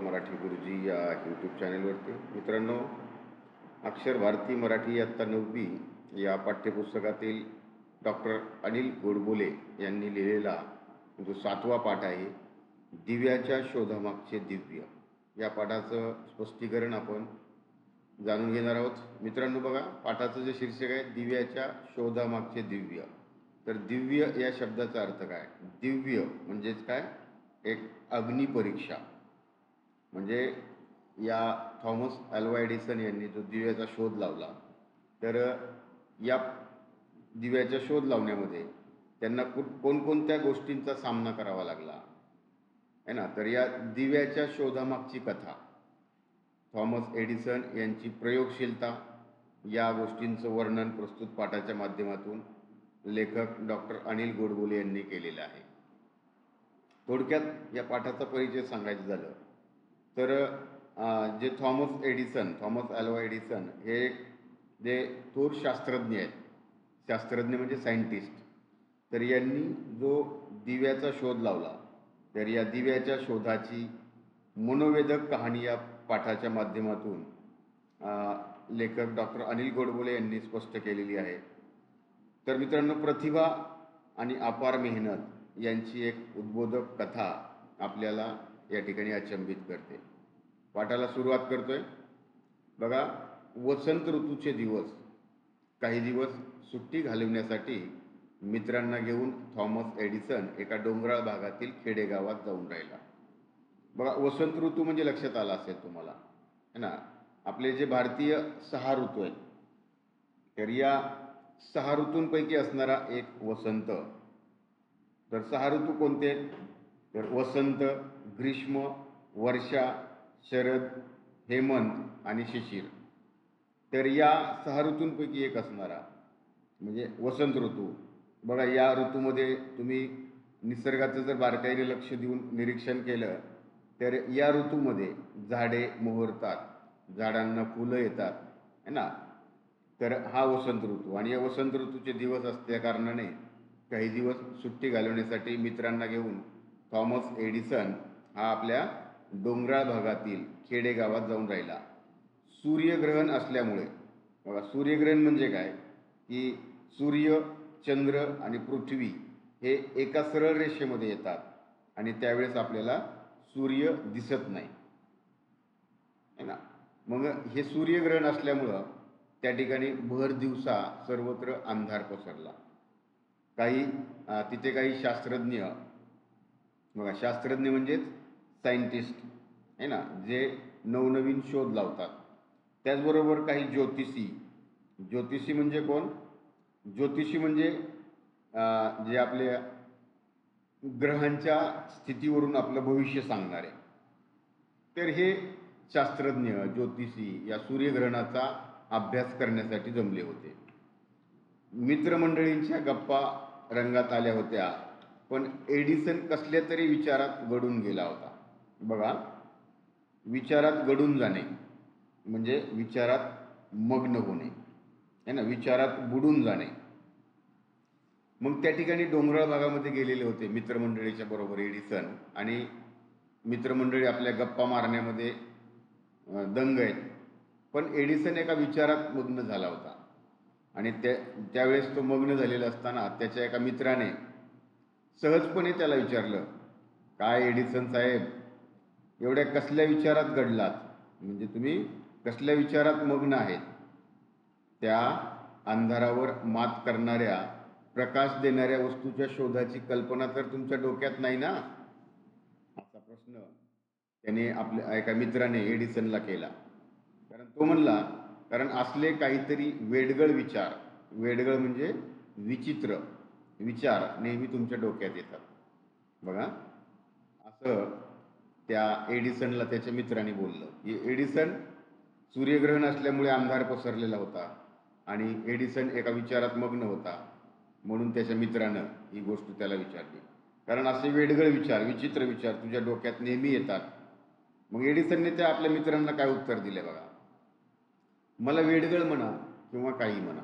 मराठी गुरुजी या यूट्यूब चॅनेलवरती मित्रांनो अक्षर भारती मराठी आत्ता नववी या पाठ्यपुस्तकातील डॉक्टर अनिल गोडबोले यांनी लिहिलेला जो सातवा पाठ आहे दिव्याच्या शोधामागचे दिव्य. या पाठाचं स्पष्टीकरण आपण जाणून घेणार आहोत. मित्रांनो बघा पाठाचं जे शीर्षक आहे दिव्याच्या शोधामागचे दिव्य. तर दिव्य या शब्दाचा अर्थ काय? दिव्य म्हणजेच काय? एक अग्निपरीक्षा. म्हणजे या थॉमस अल्वा एडिसन यांनी जो दिव्याचा शोध लावला तर या दिव्याच्या शोध लावण्यामध्ये त्यांना कुठ कोणकोणत्या गोष्टींचा सामना करावा लागला? आहे ना? तर या दिव्याच्या शोधामागची कथा थॉमस एडिसन यांची प्रयोगशीलता या गोष्टींचं वर्णन प्रस्तुत पाठाच्या माध्यमातून लेखक डॉक्टर अनिल गोडबोले यांनी केलेलं आहे. थोडक्यात या पाठाचा परिचय सांगायचं झालं तर जे Thomas Edison Thomas Alva Edison हे जे थोर शास्त्रज्ञ आहेत. शास्त्रज्ञ म्हणजे सायंटिस्ट. तर यांनी जो दिव्याचा शोध लावला तर या दिव्याच्या शोधाची मनोवेदक कहाणी या पाठाच्या माध्यमातून लेखक डॉक्टर अनिल गोडबोले यांनी स्पष्ट केलेली आहे. तर मित्रांनो प्रतिभा आणि अपार मेहनत यांची एक उद्बोधक कथा आपल्याला या ठिकाणी अचंबित करते. पाठाला सुरुवात करतोय. बघा वसंत ऋतूचे दिवस. काही दिवस सुट्टी घालवण्यासाठी मित्रांना घेऊन थॉमस एडिसन एका डोंगराळ भागातील खेडेगावात जाऊन राहिला. बघा वसंत ऋतू म्हणजे लक्षात आला असेल तुम्हाला. है ना? आपले जे भारतीय सहा ऋतू आहेत तर या सहा ऋतूंपैकी असणारा एक वसंत. तर सहा ऋतू कोणते? तर वसंत ग्रीष्म वर्षा शरद हेमंत आणि शिशिर. तर या सहा ऋतूंपैकी एक असणारा म्हणजे वसंत ऋतू. बघा या ऋतूमध्ये तुम्ही निसर्गाचं जर बारकाईने लक्ष देऊन निरीक्षण केलं तर या ऋतूमध्ये झाडे मोहरतात झाडांना फुलं येतात है ना? तर हा वसंत ऋतू. आणि या वसंत ऋतूचे दिवस असल्या कारणाने काही दिवस सुट्टी घालवण्यासाठी मित्रांना घेऊन थॉमस एडिसन हा आपल्या डोंगराळ भागातील खेडेगावात जाऊन राहिला. सूर्यग्रहण असल्यामुळे बघा सूर्यग्रहण म्हणजे काय? की सूर्य चंद्र आणि पृथ्वी हे एका सरळ रेषेमध्ये येतात आणि त्यावेळेस आपल्याला सूर्य दिसत नाही. है ना? मग हे सूर्यग्रहण असल्यामुळं त्या ठिकाणी भर दिवसा सर्वत्र अंधार पसरला. काही तिथे काही शास्त्रज्ञ बघा शास्त्रज्ञ म्हणजेच सायंटिस्ट आहे ना जे नवनवीन शोध लावतात. त्याचबरोबर काही ज्योतिषी. ज्योतिषी म्हणजे कोण? ज्योतिषी म्हणजे जे आपले ग्रहांच्या स्थितीवरून आपलं भविष्य सांगणारे. तर हे शास्त्रज्ञ ज्योतिषी या सूर्यग्रहणाचा अभ्यास करण्यासाठी जमले होते. मित्रमंडळींच्या गप्पा रंगात आल्या होत्या पण एडिसन कसल्या तरी विचारात घडून गेला होता. बघा विचारात गडून जाणे म्हणजे विचारात मग्न होणे आहे ना? विचारात बुडून जाणे. मग त्या ठिकाणी डोंगराळ भागामध्ये गेलेले होते मित्रमंडळीच्या बरोबर एडिसन. आणि मित्रमंडळी आपल्या गप्पा मारण्यामध्ये दंग आहेत. पण एडिसन एका विचारात मग्न झाला होता. आणि त्या त्यावेळेस तो मग्न झालेला असताना त्याच्या एका मित्राने सहजपणे त्याला विचारलं काय एडिसन साहेब एवढ्या कसल्या विचारात घडलात? म्हणजे तुम्ही कसल्या विचारात मग्न आहेत? त्या अंधारावर मात करणाऱ्या प्रकाश देणाऱ्या वस्तूच्या शोधाची कल्पना तर तुमच्या डोक्यात नाही ना? असा प्रश्न त्याने आपल्या एका मित्राने एडिसनला केला. कारण तो म्हणला कारण असले काहीतरी वेडगळ विचार. वेडगळ म्हणजे विचित्र विचार नेहमी तुमच्या डोक्यात येतात. बघा असं त्या एडिसनला त्याच्या मित्राने बोललं. की एडिसन सूर्यग्रहण असल्यामुळे अंधार पसरलेला होता आणि एडिसन एका विचारात मग्न होता म्हणून त्याच्या मित्रानं ही गोष्ट त्याला विचारली. कारण असे वेडगळ विचार विचित्र विचार तुझ्या डोक्यात नेहमी येतात. मग एडिसनने त्या आपल्या मित्रांना काय उत्तर दिले बघा? मला वेडगळ म्हणा किंवा काही म्हणा.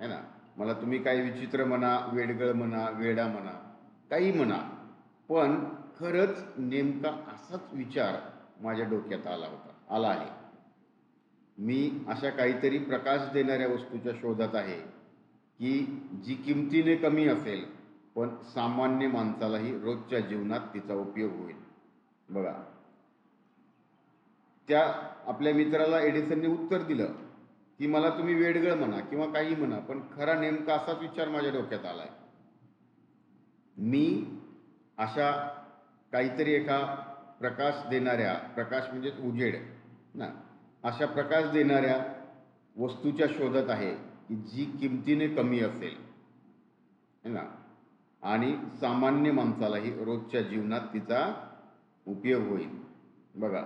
है ना? मला तुम्ही काही विचित्र म्हणा वेडगळ म्हणा वेडा म्हणा काही म्हणा. पण खरंच नेमका असाच विचार माझ्या डोक्यात आला होता आला आहे. मी अशा काहीतरी प्रकाश देणाऱ्या वस्तूच्या शोधात आहे की जी किमतीने कमी असेल पण सामान्य माणसालाही रोजच्या जीवनात तिचा उपयोग होईल. बघा. त्या आपल्या मित्राला एडिसनने उत्तर दिलं की मला तुम्ही वेडगळ म्हणा किंवा काही म्हणा पण खरा नेमका असाच विचार माझ्या डोक्यात आलाय. मी अशा काहीतरी एका प्रकाश देणाऱ्या प्रकाश म्हणजे उजेड ना? अशा प्रकाश देणाऱ्या वस्तूच्या शोधात आहे की जी किमतीने कमी असेल. है ना? आणि सामान्य माणसालाही रोजच्या जीवनात तिचा उपयोग होईल. बघा.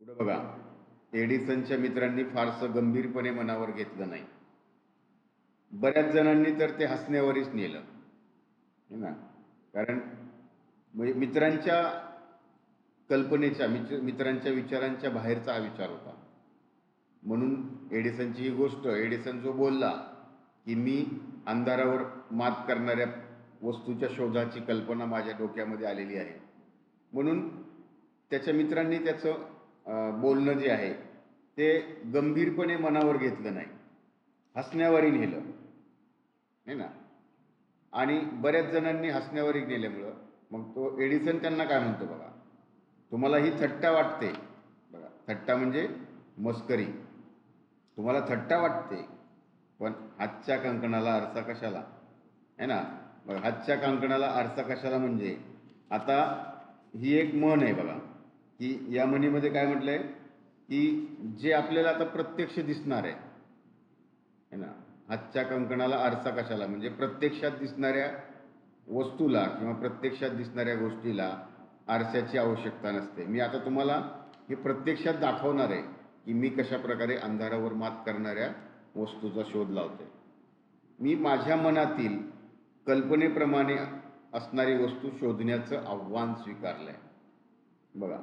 पुढं बघा. एडिसनच्या मित्रांनी फारसं गंभीरपणे मनावर घेतलं नाही. बऱ्याच जणांनी तर ते हसण्यावरच नेलं. है ना? कारण म्हणजे मित्रांच्या कल्पनेच्या मित्र मित्रांच्या विचारांच्या बाहेरचा हा विचार होता. म्हणून एडिसनची ही गोष्ट एडिसन जो बोलला की मी अंधारावर मात करणाऱ्या वस्तूच्या शोधाची कल्पना माझ्या डोक्यामध्ये आलेली आहे. म्हणून त्याच्या मित्रांनी त्याचं बोलणं जे आहे ते गंभीरपणे मनावर घेतलं नाही. हसण्यावरही नेलं. नाही ना? आणि बऱ्याच जणांनी हसण्यावरही नेल्यामुळं मग तो एडिसन त्यांना काय म्हणतो बघा? तुम्हाला ही थट्टा वाटते. बघा थट्टा म्हणजे मस्करी. तुम्हाला थट्टा वाटते पण हातच्या कंकणाला आरसा कशाला? आहे ना? बघा हातच्या कंकणाला आरसा कशाला म्हणजे? आता ही एक म्हण आहे बघा की या म्हणीमध्ये काय म्हटलंय? की जे आपल्याला आता प्रत्यक्ष दिसणार आहे. है ना? हातच्या कंकणाला आरसा कशाला? म्हणजे प्रत्यक्षात दिसणाऱ्या वस्तूला किंवा प्रत्यक्षात दिसणाऱ्या गोष्टीला आरशाची आवश्यकता नसते. मी आता तुम्हाला हे प्रत्यक्षात दाखवणार आहे की मी कशा प्रकारे अंधारावर मात करणाऱ्या वस्तूचा शोध लावते मी माझ्या मनातील कल्पनेप्रमाणे असणारी वस्तू शोधण्याचं आव्हान स्वीकारलं आहे बघा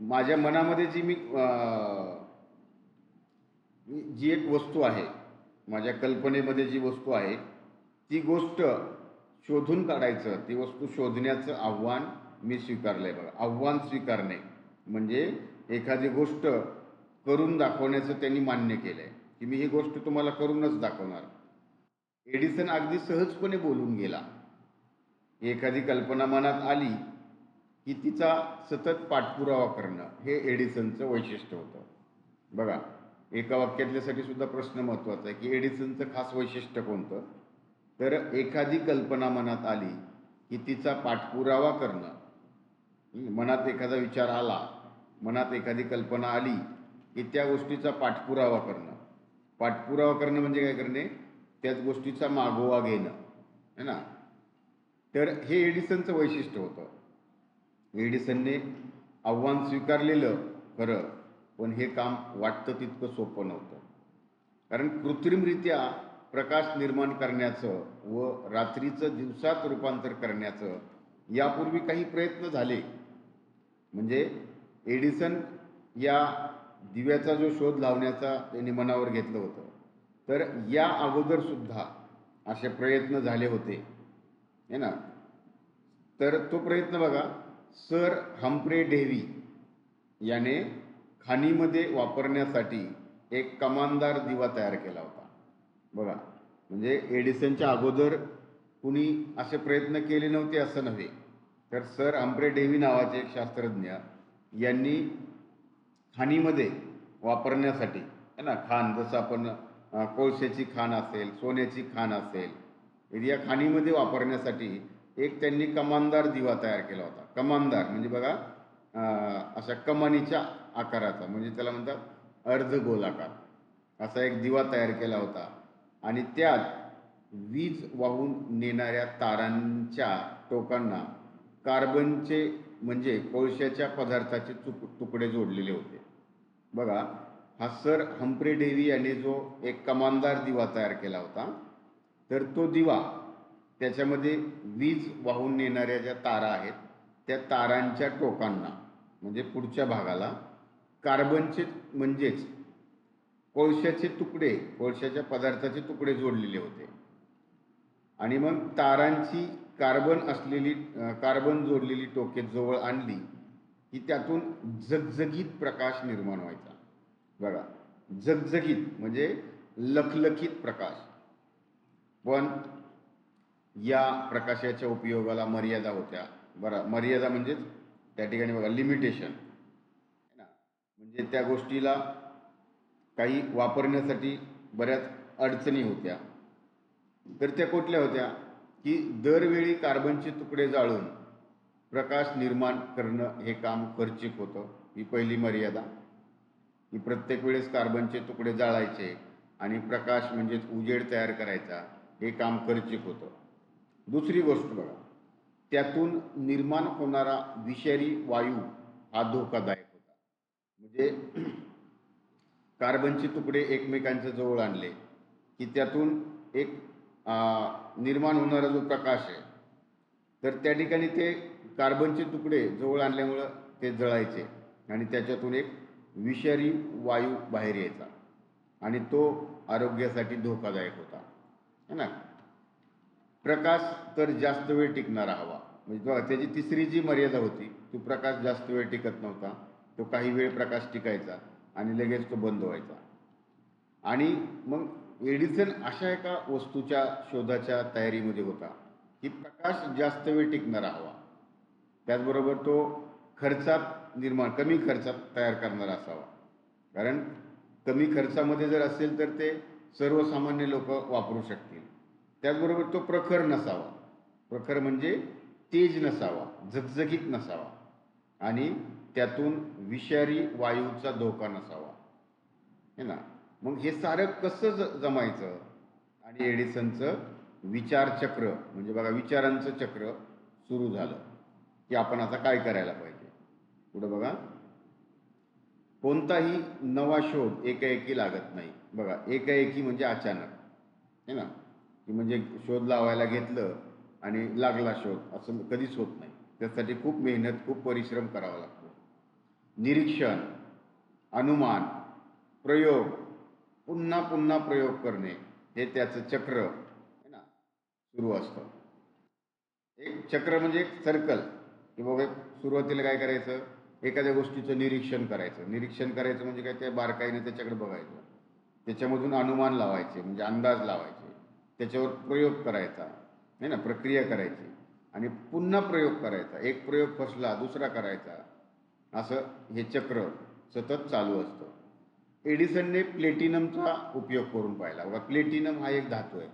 माझ्या मनामध्ये जी मी जी एक वस्तू आहे माझ्या कल्पनेमध्ये जी वस्तू आहे ती गोष्ट शोधून काढायचं ती वस्तू शोधण्याचं आव्हान मी स्वीकारलं आहे बघा. आव्हान स्वीकारणे म्हणजे एखादी गोष्ट करून दाखवण्याचं त्यांनी मान्य केलं आहे की मी ही गोष्ट तुम्हाला करूनच दाखवणार. एडिसन अगदी सहजपणे बोलून गेला. एखादी कल्पना मनात आली की तिचा सतत पाठपुरावा करणं हे एडिसनचं वैशिष्ट्य होतं. बघा एका वाक्यातल्यासाठी सुद्धा प्रश्न महत्त्वाचा आहे की एडिसनचं खास वैशिष्ट्य कोणतं? तर एखादी कल्पना मनात आली की तिचा पाठपुरावा करणं. मनात एखादा विचार आला मनात एखादी कल्पना आली की त्या गोष्टीचा पाठपुरावा करणं. पाठपुरावा करणं म्हणजे काय करणे? त्याच गोष्टीचा मागोवा घेणं. है ना? तर हे एडिसनचं वैशिष्ट्य होतं. एडिसनने आव्हान स्वीकारलेलं खरं पण हे काम वाटतं तितकं सोपं नव्हतं. कारण कृत्रिमरित्या प्रकाश निर्माण करण्याचं व रात्रीचं दिवसात रूपांतर करण्याचं यापूर्वी काही प्रयत्न झाले. म्हणजे एडिसन या दिव्याचा जो शोध लावण्याचा त्यांनी मनावर घेतलं होतं. तर या अगोदर सुद्धा असे प्रयत्न झाले होते. है ना? तर तो प्रयत्न बघा. सर हम्प्रे डेव्ही याने खाणीमध्ये वापरण्यासाठी एक कमानदार दिवा तयार केला होता. बघा म्हणजे एडिसनच्या अगोदर कुणी असे प्रयत्न केले नव्हते असं नव्हे. तर सर आंब्रे डेव्ही नावाचे एक शास्त्रज्ञ यांनी खाणीमध्ये वापरण्यासाठी है ना खाण जसं आपण कोळशाची खाण असेल सोन्याची खाण असेल या खाणीमध्ये वापरण्यासाठी एक त्यांनी कमानदार दिवा तयार केला होता. कमानदार म्हणजे बघा अशा कमानीच्या आकाराचा म्हणजे त्याला म्हणतात अर्ध गोलाकार असा एक दिवा तयार केला होता. आणि त्यात वीज वाहून नेणाऱ्या तारांच्या टोकांना कार्बनचे म्हणजे कोळशाच्या पदार्थाचे तुक तुकडे जोडलेले होते. बघा हा सर हम्प्रे डेव्ही यांनी जो एक कमानदार दिवा तयार केला होता तर तो दिवा त्याच्यामध्ये वीज वाहून नेणाऱ्या ज्या तारा आहेत त्या तारांच्या टोकांना म्हणजे पुढच्या भागाला कार्बनचे म्हणजेच कोळशाचे तुकडे कोळशाच्या पदार्थाचे तुकडे जोडलेले होते. आणि मग तारांची कार्बन असलेली कार्बन जोडलेली टोके जवळ आणली की त्यातून झगझगीत प्रकाश निर्माण व्हायचा. बघा झगझगीत म्हणजे लखलखीत प्रकाश. पण या प्रकाशाच्या उपयोगाला मर्यादा होत्या. बरं मर्यादा म्हणजेच त्या ठिकाणी बघा लिमिटेशन ना? म्हणजे त्या गोष्टीला काही वापरण्यासाठी बऱ्याच अडचणी होत्या. तर त्या कुठल्या होत्या? की दरवेळी कार्बनचे तुकडे जाळून प्रकाश निर्माण करणं हे काम खर्चिक होतं ही पहिली मर्यादा. की प्रत्येक वेळेस कार्बनचे तुकडे जाळायचे आणि प्रकाश म्हणजेच उजेड तयार करायचा हे काम खर्चिक होतं. दुसरी गोष्ट बघा त्यातून निर्माण होणारा विषारी वायू हा धोकादायक होता. म्हणजे कार्बनचे तुकडे एकमेकांच्या जवळ आणले की त्यातून एक निर्माण होणारा जो प्रकाश आहे तर त्या ठिकाणी ते कार्बनचे तुकडे जवळ आणल्यामुळं ते जळायचे आणि त्याच्यातून एक विषारी वायू बाहेर यायचा आणि तो आरोग्यासाठी धोकादायक होता. है ना? प्रकाश तर जास्त वेळ टिकणारा हवा. म्हणजे बघा त्याची तिसरी जी मर्यादा होती तो प्रकाश जास्त वेळ टिकत नव्हता. तो काही वेळ प्रकाश टिकायचा. आणि लगेच तो बंद व्हायचा. आणि मग एडिसन अशा एका वस्तूच्या शोधाच्या तयारीमध्ये होता की प्रकाश जास्त वेळ टिकणारा हवा. त्याचबरोबर तो खर्चात निर्माण कमी खर्चात तयार करणारा असावा. कारण कमी खर्चामध्ये जर असेल तर ते सर्वसामान्य लोक वापरू शकतील. त्याचबरोबर तो प्रखर नसावा. प्रखर म्हणजे तेज नसावा झगझगीत नसावा. आणि त्यातून विषारी वायूचा धोका नसावा. है ना? मग हे सारं कसं ज जमायचं? आणि एडिसनचं विचारचक्र म्हणजे बघा विचारांचं चक्र सुरू झालं. की आपण आता काय करायला पाहिजे? पुढं बघा. कोणताही नवा शोध एकाएकी लागत नाही. बघा एकाएकी म्हणजे अचानक. है ना? की म्हणजे शोध लावायला घेतलं आणि लागला शोध. असं कधीच होत नाही. त्यासाठी खूप मेहनत खूप परिश्रम करावा लागतो. निरीक्षण अनुमान प्रयोग पुन्हा पुन्हा प्रयोग करणे हे त्याचं चक्र है ना? सुरू असतं. एक चक्र म्हणजे एक सर्कल की बाबा सुरुवातीला काय करायचं? एखाद्या गोष्टीचं निरीक्षण करायचं. निरीक्षण करायचं म्हणजे काय? ते बारकाईने त्याच्याकडे बघायचं. त्याच्यामधून अनुमान लावायचे म्हणजे अंदाज लावायचे. त्याच्यावर प्रयोग करायचा आहे ना? प्रक्रिया करायची. आणि पुन्हा प्रयोग करायचा. एक प्रयोग फसला दुसरा करायचा. असं हे चक्र सतत चालू असतं. एडिसनने प्लेटिनमचा उपयोग करून पाहिला. बघा प्लेटिनम हा एक धातू आहे.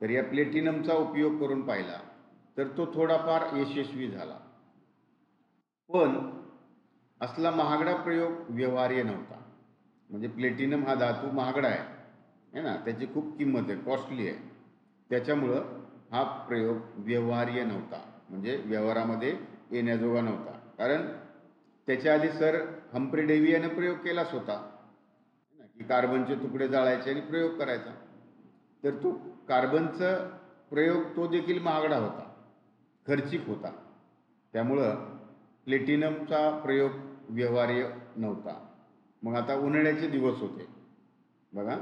तर या प्लेटिनमचा उपयोग करून पाहिला तर तो थोडाफार यशस्वी झाला. पण असला महागडा प्रयोग व्यवहार्य नव्हता. म्हणजे प्लेटिनम हा धातू महागडा आहे है ना? त्याची खूप किंमत आहे कॉस्टली आहे. त्याच्यामुळं हा प्रयोग व्यवहार्य नव्हता. म्हणजे व्यवहारामध्ये येण्याजोगा नव्हता. कारण त्याच्या आधी सर हम्प्री डेव्ही यानं प्रयोग केलाच होता. ना, की कार्बनचे तुकडे जाळायचे आणि प्रयोग करायचा. तर तो कार्बनचा प्रयोग तो देखील महागडा होता. खर्चिक होता. त्यामुळं प्लेटिनमचा प्रयोग व्यवहार्य नव्हता. मग आता उन्हाळ्याचे दिवस होते. बघा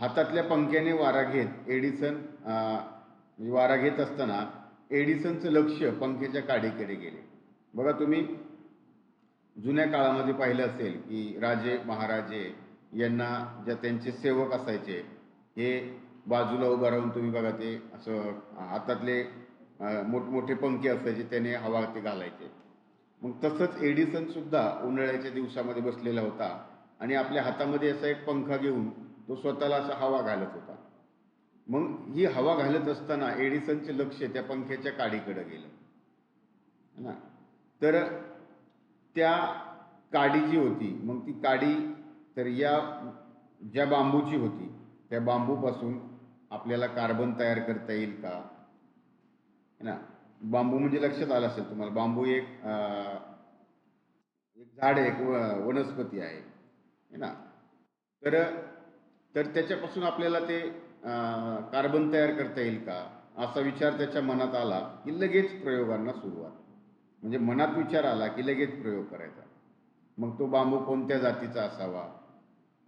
हातातल्या पंख्याने वारा घेत एडिसन म्हणजे वारा घेत असताना एडिसनचं लक्ष पंख्याच्या काडीकडे गेले. बघा तुम्ही जुन्या काळामध्ये पाहिलं असेल की राजे महाराजे यांना ज्या त्यांचे सेवक असायचे हे बाजूला उभं राहून तुम्ही बघा ते असं हातातले मोठमोठे पंखे असायचे त्याने हवा ते घालायचे. मग तसंच एडिसन सुद्धा उन्हाळ्याच्या दिवसामध्ये बसलेला होता आणि आपल्या हातामध्ये असा एक पंखा घेऊन तो स्वतःला असा हवा घालत होता. मग ही हवा घालत असताना एडिसनचे लक्ष त्या पंख्याच्या काडीकडे गेलं. ना? तर त्या काडी जी होती. मग ती काडी तर या ज्या बांबूची होती त्या बांबूपासून आपल्याला कार्बन तयार करता येईल का? है ना? बांबू म्हणजे लक्षात आलं असेल तुम्हाला बांबू एक एक झाड आहे एक व- वनस्पती आहे. है ना? तर तर त्याच्यापासून आपल्याला ते कार्बन तयार करता येईल का? असा विचार त्याच्या मनात आला की लगेच प्रयोगांना सुरुवात. म्हणजे मनात विचार आला की लगेच प्रयोग करायचा. मग तो बांबू कोणत्या जातीचा असावा?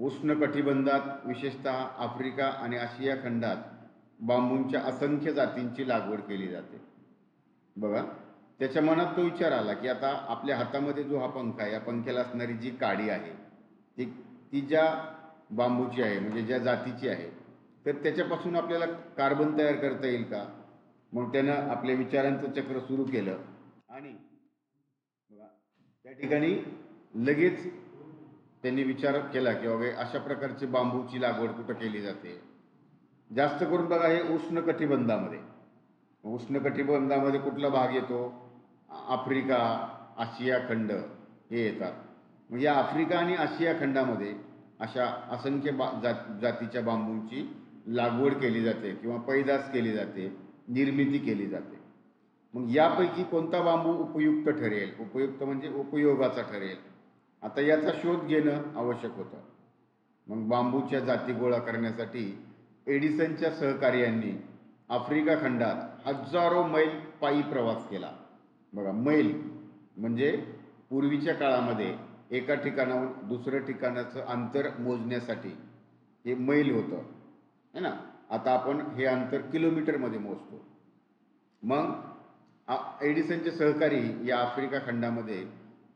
उष्ण कटिबंधात विशेषतः आफ्रिका आणि आशिया खंडात बांबूंच्या असंख्य जातींची लागवड केली जाते. बघा त्याच्या मनात तो विचार आला की आता आपल्या हातामध्ये जो हा पंखा आहे या पंख्याला असणारी जी काडी आहे ती ती ज्या बांबूची आहे म्हणजे ज्या जातीची आहे तर त्याच्यापासून आपल्याला कार्बन तयार करता येईल का? मग त्यानं आपल्या विचारांचं चक्र सुरू केलं आणि ठिकाणी लगेच त्यांनी विचार केला की बाबा अशा प्रकारची बांबूची लागवड कुठं केली जाते? जास्त करून बघा हे उष्ण कटिबंधामध्ये उष्ण कटिबंधामध्ये कुठला भाग येतो? आफ्रिका आशिया खंड हे येतात. या आफ्रिका आणि आशिया खंडामध्ये अशा असंख्य बा जात जातीच्या बांबूंची लागवड केली जाते किंवा पैदास केली जाते निर्मिती केली जाते. मग यापैकी कोणता बांबू उपयुक्त ठरेल? उपयुक्त म्हणजे उपयोगाचा ठरेल. आता याचा शोध घेणं आवश्यक होतं. मग बांबूच्या जाती गोळा करण्यासाठी एडिसनच्या सहकार्यांनी आफ्रिका खंडात हजारो मैल पायी प्रवास केला. बघा मैल म्हणजे पूर्वीच्या काळामध्ये एका ठिकाणाहून दुसऱ्या ठिकाणाचं अंतर मोजण्यासाठी हे मैल होतं. है ना? आता आपण हे अंतर किलोमीटरमध्ये मोजतो. मग एडिसनचे सहकारी या आफ्रिका खंडामध्ये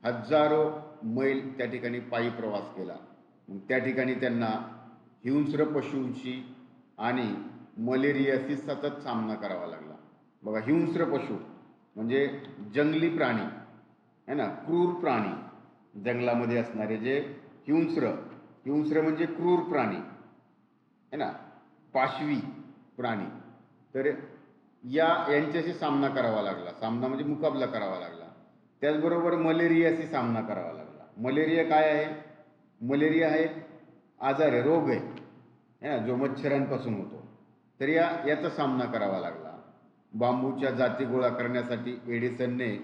हजारो मैल त्या ठिकाणी पायी प्रवास केला. मग त्या ठिकाणी त्यांना हिंस्र पशूंची आणि मलेरियाशी सतत सामना करावा लागला. बघा हिंस्र पशु म्हणजे जंगली प्राणी है ना? क्रूर प्राणी. जंगलामध्ये असणारे जे हिंस्र हिंस्र म्हणजे क्रूर प्राणी है ना? पाशवी प्राणी. तर या यांच्याशी सामना करावा लागला. सामना म्हणजे मुकाबला करावा लागला. त्याचबरोबर मलेरियाशी सामना करावा लागला. मलेरिया काय आहे? मलेरिया हा एक आजार आहे रोग आहे. है ना जो मच्छरांपासून होतो. तर या याचा सामना करावा लागला. बांबूच्या जाती गोळा करण्यासाठी एडिसनने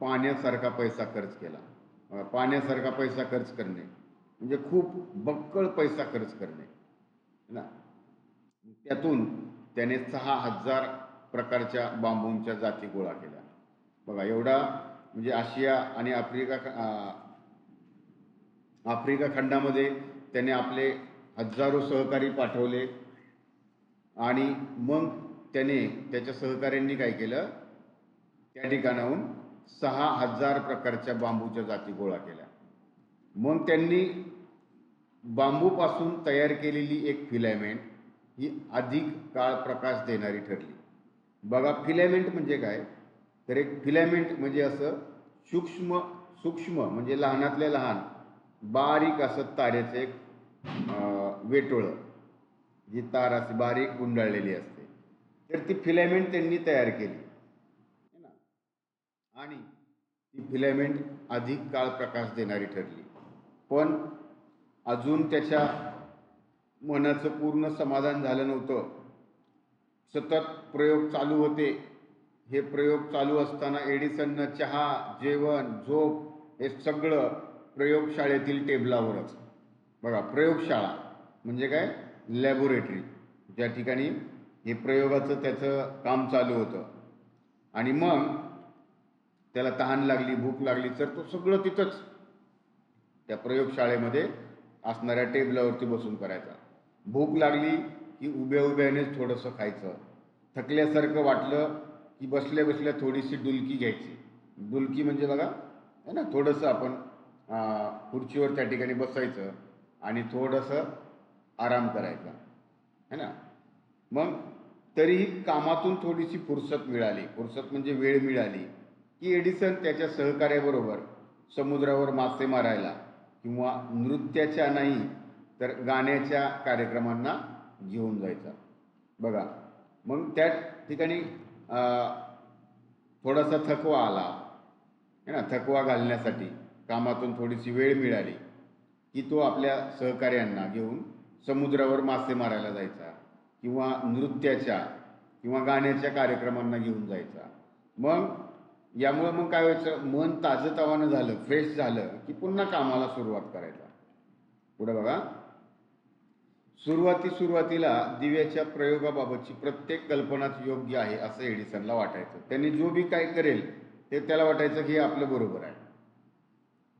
पाण्यासारखा पैसा खर्च केला. पाण्यासारखा पैसा खर्च करणे. म्हणजे खूप बक्कळ पैसा खर्च करणे. ना? त्यातून त्याने सहा हजार प्रकारच्या बांबूंच्या जाती गोळा केल्या. बघा एवढा म्हणजे आशिया आणि आफ्रिका आफ्रिका खंडामध्ये त्याने आपले हजारो सहकारी पाठवले आणि मग त्याने त्याच्या सहकाऱ्यांनी काय केलं? त्या ठिकाणाहून सहा हजार प्रकारच्या बांबूच्या जाती गोळा केल्या. मग त्यांनी बांबूपासून तयार केलेली एक फिलायमेंट ही अधिक काळ प्रकाश देणारी ठरली. बघा फिलामेंट म्हणजे काय? तर एक फिलॅमेंट म्हणजे असं सूक्ष्म सूक्ष्म म्हणजे लहानातल्या लहान बारीक असं तारेचं एक वेटोळं जी तार असे बारीक गुंडाळलेली असते. तर ती फिलॅमेंट त्यांनी तयार केली. ना? आणि ती फिलामेंट अधिक काळ प्रकाश देणारी ठरली. पण अजून त्याच्या मनाचं पूर्ण समाधान झालं नव्हतं. सतत प्रयोग चालू होते. हे प्रयोग चालू असताना एडिसननं चहा जेवण झोप हे सगळं प्रयोगशाळेतील टेबलावरच. बघा प्रयोगशाळा म्हणजे काय? लॅबोरेटरी ज्या ठिकाणी हे प्रयोगाचं त्याचं काम चालू होतं. आणि मग त्याला तहान लागली भूक लागली तर तो सगळं तिथंच त्या प्रयोगशाळेमध्ये असणाऱ्या टेबलावरती बसून करायचा. भूक लागली की उभ्या उभ्यानेच थोडंसं खायचं. थकल्यासारखं वाटलं की बसल्या बसल्या थोडीशी डुलकी घ्यायची. डुलकी म्हणजे बघा है ना थोडंसं आपण खुर्चीवर त्या ठिकाणी बसायचं आणि थोडंसं आराम करायचा. है ना? मग तरीही कामातून थोडीशी फुरसत मिळाली. फुरसत म्हणजे वेळ मिळाली. की एडिसन त्याच्या सहकार्याबरोबर समुद्रावर मासे मारायला किंवा नृत्याच्या नाही तर गाण्याच्या कार्यक्रमांना घेऊन जायचा. बघा मग त्या ठिकाणी थोडासा थकवा आला. है ना? थकवा घालण्यासाठी कामातून थोडीशी वेळ मिळाली की तो आपल्या सहकार्यांना घेऊन समुद्रावर मासे मारायला जायचा किंवा नृत्याच्या किंवा गाण्याच्या कार्यक्रमांना घेऊन जायचा. मग यामुळं मग काय व्हायचं? मन ताजंतवानं झालं फ्रेश झालं की पुन्हा कामाला सुरुवात करायचा. पुढे बघा. सुरुवाती सुरुवातीला दिव्याच्या प्रयोगाबाबतची प्रत्येक कल्पनाच योग्य आहे असं एडिसनला वाटायचं. त्यांनी जो बी काय करेल ते त्याला वाटायचं की हे आपलं बरोबर आहे.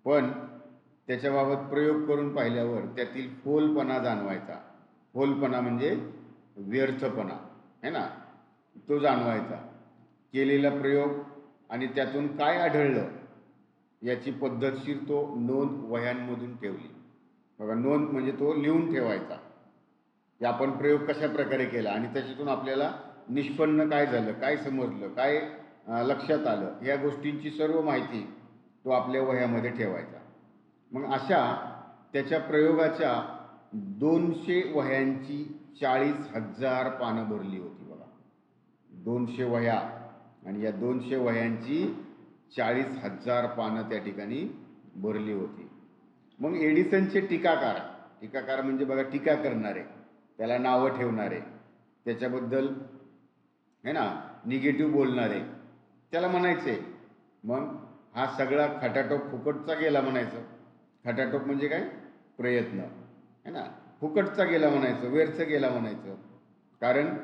पण त्याच्याबाबत प्रयोग करून पाहिल्यावर त्यातील फोलपणा जाणवायचा. फोलपणा म्हणजे व्यर्थपणा है ना? तो जाणवायचा. केलेला प्रयोग आणि त्यातून काय आढळलं याची पद्धतशीर तो नोंद वह्यांमधून ठेवली. बघा नोंद म्हणजे तो लिहून ठेवायचा. की आपण प्रयोग कशा प्रकारे केला आणि त्याच्यातून आपल्याला निष्पन्न काय झालं काय समजलं काय लक्षात आलं या गोष्टींची सर्व माहिती तो आपल्या वह्यामध्ये ठेवायचा. मग अशा त्याच्या प्रयोगाच्या दोनशे वह्यांची चाळीस हजार पानं भरली होती बघा. दोनशे वह्या आणि या दोनशे वह्यांची चाळीस हजार पानं त्या ठिकाणी भरली होती. मग एडिसनचे टीकाकार टीकाकार म्हणजे बघा टीका करणारे. त्याला नावं ठेवणारे त्याच्याबद्दल है ना निगेटिव्ह बोलणारे. त्याला म्हणायचे मग हा सगळा खटाटोप फुकटचा गेला म्हणायचं. खटाटोप म्हणजे काय? प्रयत्न. है ना? फुकटचा गेला म्हणायचं वेरचं गेला म्हणायचं. कारण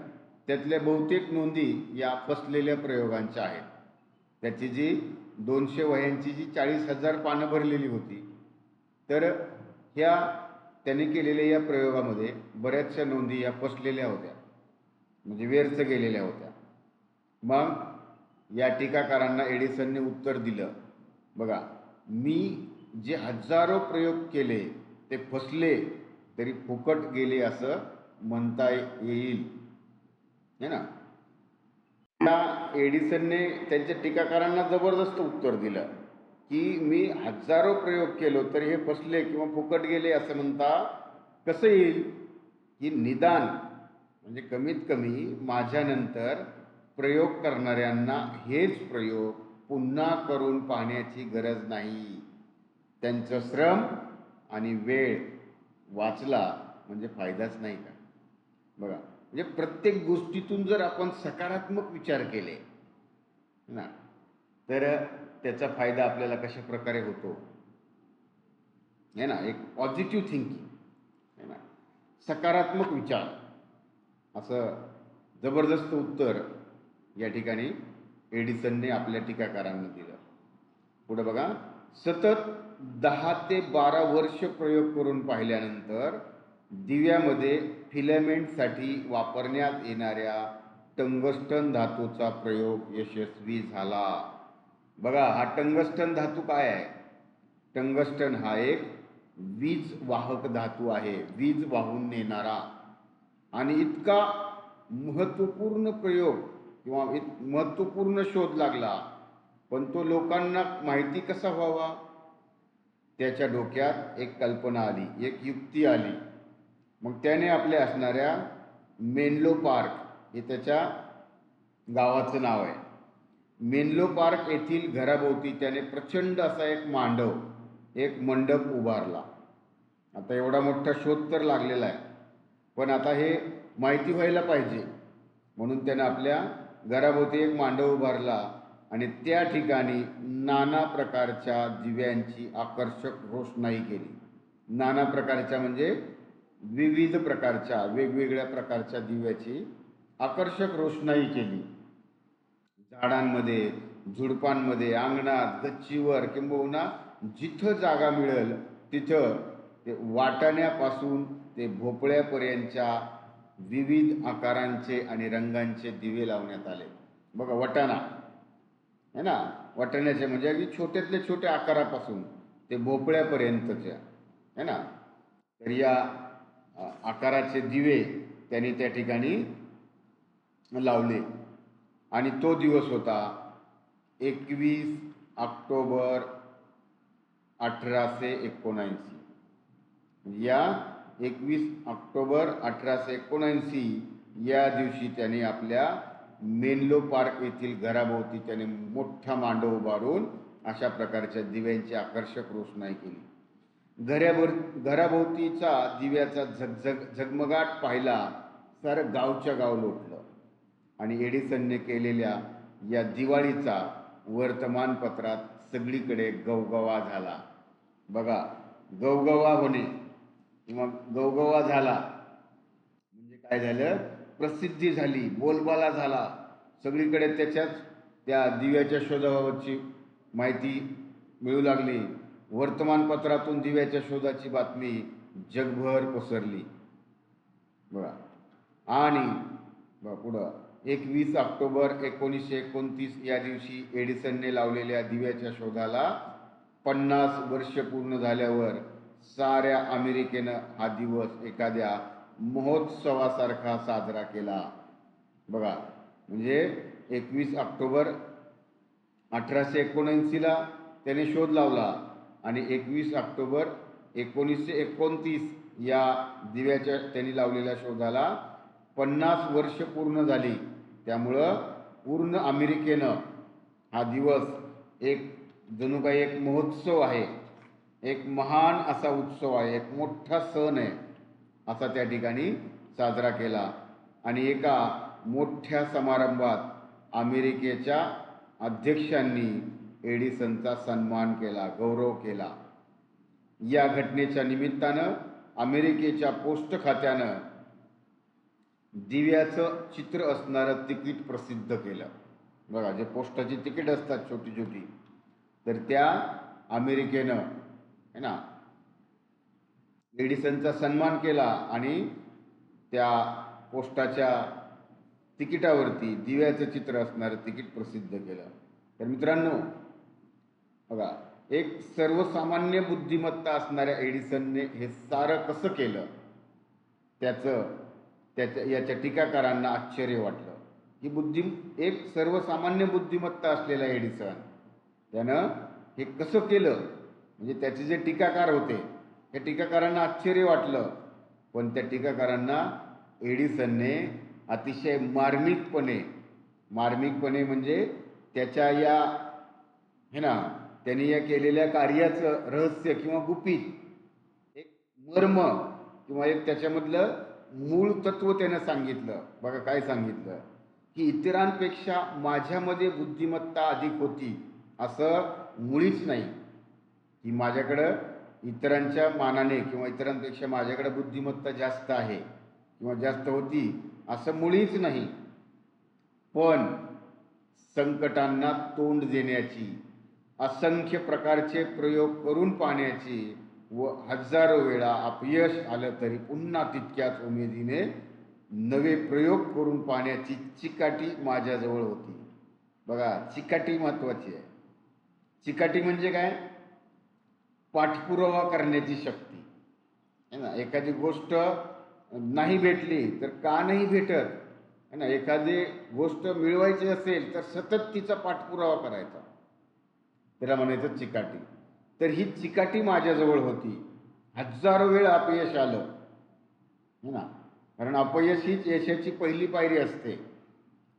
त्यातल्या बहुतेक नोंदी या फसलेल्या प्रयोगांच्या आहेत. त्याची जी दोनशे वह्यांची जी चाळीस हजार पानं भरलेली होती तर ह्या त्यांनी केलेल्या या प्रयोगामध्ये बऱ्याचशा नोंदी या फसलेल्या होत्या. म्हणजे व्यर्थ गेलेल्या होत्या. मग या टीकाकारांना एडिसनने उत्तर दिलं. बघा मी जे हजारो प्रयोग केले ते फसले तरी फुकट गेले असं म्हणता येईल. है ना? त्या एडिसनने त्यांच्या टीकाकारांना जबरदस्त उत्तर दिलं. की मी हजारो प्रयोग केलो तरी हे फसले किंवा फुकट गेले असं म्हणता कसं येईल? की निदान म्हणजे कमीत कमी माझ्यानंतर प्रयोग करणाऱ्यांना हेच प्रयोग पुन्हा करून पाहण्याची गरज नाही. त्यांचं श्रम आणि वेळ वाचला म्हणजे फायदाच नाही का? बघा म्हणजे प्रत्येक गोष्टीतून जर आपण सकारात्मक विचार केले ना? तर त्याचा फायदा आपल्याला कशा प्रकारे होतो? है ना एक पॉझिटिव्ह थिंकिंग है ना सकारात्मक विचार. असं जबरदस्त उत्तर या ठिकाणी एडिसनने आपल्या टीकाकारांना दिलं. पुढे बघा सतत दहा ते बारा वर्ष प्रयोग करून पाहिल्यानंतर दिव्यामध्ये फिलॅमेंटसाठी वापरण्यात येणाऱ्या टंगस्टन धातूचा प्रयोग यशस्वी झाला. बघा हा टंगस्टन धातू काय आहे? टंगस्टन हा एक वीज वाहक धातू आहे वीज वाहून नेणारा. आणि इतका महत्त्वपूर्ण प्रयोग किंवा इत महत्त्वपूर्ण शोध लागला पण तो लोकांना माहिती कसा व्हावा? त्याच्या डोक्यात एक कल्पना आली एक युक्ती आली. मग त्याने आपल्या असणाऱ्या मेनलो पार्क हे त्याच्या गावाचं नाव आहे. मेनलो पार्क येथील घराभोवती त्याने प्रचंड असा एक मांडव एक मंडप उभारला. आता एवढा मोठा शोध तर लागलेला आहे. पण आता हे माहिती व्हायला पाहिजे. म्हणून त्यानं आपल्या घराभोवती एक मांडव उभारला आणि त्या ठिकाणी नाना प्रकारच्या दिव्यांची आकर्षक रोषणाई केली. नाना प्रकारच्या म्हणजे विविध प्रकारच्या वेगवेगळ्या प्रकारच्या दिव्याची आकर्षक रोषणाई केली. झाडांमध्ये झुडपांमध्ये अंगणात गच्चीवर किंबहुना जिथं जागा मिळेल तिथं ते वाटाण्यापासून ते भोपळ्यापर्यंतच्या विविध आकारांचे आणि रंगांचे दिवे लावण्यात आले. बघा वटाणा. है ना? वाटाण्याचे म्हणजे अगदी छोट्यातल्या छोट्या आकारापासून ते भोपळ्यापर्यंतच्या. है ना? तर या आकाराचे दिवे त्यांनी त्या ठिकाणी लावले. आणि तो दिवस होता एकवीस ऑक्टोबर अठराशे एकोणऐंशी. या एकवीस ऑक्टोबर अठराशे एकोणऐंशी या दिवशी त्याने आपल्या मेनलो पार्क येथील घराभोवती त्याने मोठा मांडव उभारून अशा प्रकारच्या दिव्यांची आकर्षक रोषणाई केली. घराभर घराभोवतीचा दिव्याचा झगझग झगमगाट पाहिला तर गावच्या गाव लोटलं. आणि एडिसनने केलेल्या या दिवाळीचा वर्तमानपत्रात सगळीकडे गवगवा झाला. बघा गवगवा होणे किंवा गवगवा झाला. म्हणजे काय झालं? प्रसिद्धी झाली बोलबाला झाला. सगळीकडे त्याच्याच त्या दिव्याच्या शोधाबाबतची माहिती मिळू लागली. वर्तमानपत्रातून दिव्याच्या शोधाची बातमी जगभर पसरली. बघा. आणि बघा पुढं. एकवीस ऑक्टोबर एकोणीसशे एकोणतीस या दिवशी एडिसनने लावलेल्या दिव्याच्या शोधाला पन्नास वर्ष पूर्ण झाल्यावर साऱ्या अमेरिकेनं हा दिवस एखाद्या महोत्सवासारखा साजरा केला. बघा म्हणजे एकवीस ऑक्टोबर अठराशे एकोणऐंशीला त्याने शोध लावला आणि एकवीस ऑक्टोबर एकोणीसशे एकोणतीस या दिव्याच्या त्यांनी लावलेल्या शोधाला पन्नास वर्ष पूर्ण झाली. त्यामुळं पूर्ण अमेरिकेनं हा दिवस एक जणू काही एक महोत्सव आहे. एक महान असा उत्सव आहे. एक मोठा सण आहे असा त्या ठिकाणी साजरा केला. आणि एका मोठ्या समारंभात अमेरिकेच्या अध्यक्षांनी एडिसनचा सन्मान केला गौरव केला. या घटनेच्या निमित्तानं अमेरिकेच्या पोस्ट खात्यानं दिव्याचं चित्र असणारं तिकीट प्रसिद्ध केलं. बघा जे पोस्टाची तिकीट असतात छोटी छोटी तर त्या अमेरिकेनं है ना एडिसनचा सन्मान केला आणि त्या पोस्टाच्या तिकिटावरती दिव्याचं चित्र असणारं तिकीट प्रसिद्ध केलं. तर मित्रांनो बघा एक सर्वसामान्य बुद्धिमत्ता असणाऱ्या एडिसनने हे सारं कसं केलं? त्याचं त्याच्या याच्या टीकाकारांना आश्चर्य वाटलं. की बुद्धी एक सर्वसामान्य बुद्धिमत्ता असलेला एडिसन त्यानं हे कसं केलं? म्हणजे त्याचे जे टीकाकार होते त्या टीकाकारांना आश्चर्य वाटलं. पण त्या टीकाकारांना एडिसनने अतिशय मार्मिकपणे मार्मिकपणे म्हणजे त्याच्या या हे ना त्यांनी या केलेल्या कार्याचं रहस्य किंवा गुपित एक मर्म किंवा एक त्याच्यामधलं मूळ तत्व त्यानं सांगितलं. बघा काय सांगितलं? की इतरांपेक्षा माझ्यामध्ये बुद्धिमत्ता अधिक होती असं मुळीच नाही. की माझ्याकडं इतरांच्या मानाने किंवा इतरांपेक्षा माझ्याकडं बुद्धिमत्ता जास्त आहे किंवा जास्त होती असं मुळीच नाही. पण संकटांना तोंड देण्याची असंख्य प्रकारचे प्रयोग करून पाहण्याची व हजारो वेळा अपयश आलं तरी पुन्हा तितक्याच उमेदीने नवे प्रयोग करून पाहण्याची चिकाटी माझ्याजवळ होती. बघा चिकाटी महत्वाची आहे. चिकाटी म्हणजे काय? पाठपुरावा करण्याची शक्ती. है ना? एखादी गोष्ट नाही भेटली तर का नाही भेटत? है ना? एखादी गोष्ट मिळवायची असेल तर सतत तिचा पाठपुरावा करायचा. त्याला म्हणायचं चिकाटी. तर ही चिकाटी माझ्याजवळ होती. हजारो वेळ अपयश आलं. है ना? कारण अपयश हीच यशाची पहिली पायरी असते.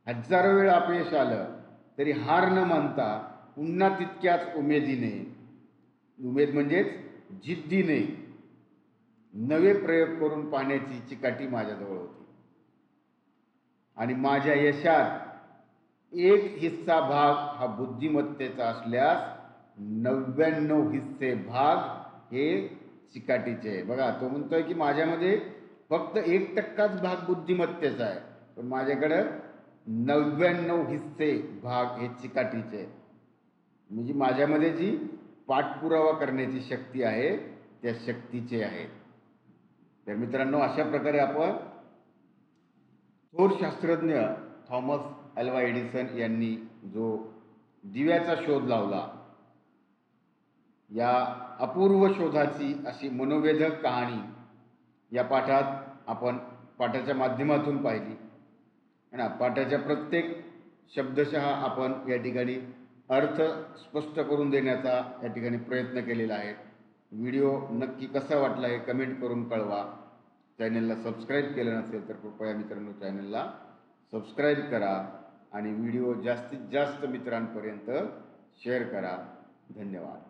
हजारो वेळ अपयश आलं तरी हार न मानता पुन्हा तितक्याच उमेदीने. उमेद म्हणजेच जिद्दीने. नवे प्रयोग करून पाहण्याची चिकाटी माझ्याजवळ होती. आणि माझ्या यशात एक हिस्सा भाग हा बुद्धिमत्तेचा असल्यास नव्याण्णव हिस्से भाग हे चिकाटीचे आहे. बघा तो म्हणतोय की माझ्यामध्ये फक्त एक टक्काच भाग बुद्धिमत्तेचा आहे. पण माझ्याकडं नव्याण्णव हिस्से भाग हे चिकाटीचे आहे. म्हणजे माझ्यामध्ये जी पाठपुरावा करण्याची शक्ती आहे त्या शक्तीचे आहे. तर मित्रांनो अशा प्रकारे आपण थोर शास्त्रज्ञ थॉमस अल्वा एडिसन यांनी जो दिव्याचा शोध लावला या अपूर्व शोधाची अशी मनोवेधक कहाणी या पाठात आपण पाठाच्या माध्यमातून पाहिली. ना? पाठाच्या प्रत्येक शब्दशः आपण या ठिकाणी अर्थ स्पष्ट करून देण्याचा या ठिकाणी प्रयत्न केलेला आहे. व्हिडिओ नक्की कसा वाटला हे कमेंट करून कळवा. चॅनलला सबस्क्राईब केलं नसेल तर कृपया मित्रांनो चॅनलला सबस्क्राईब करा आणि व्हिडिओ जास्तीत जास्त मित्रांपर्यंत शेअर करा. धन्यवाद.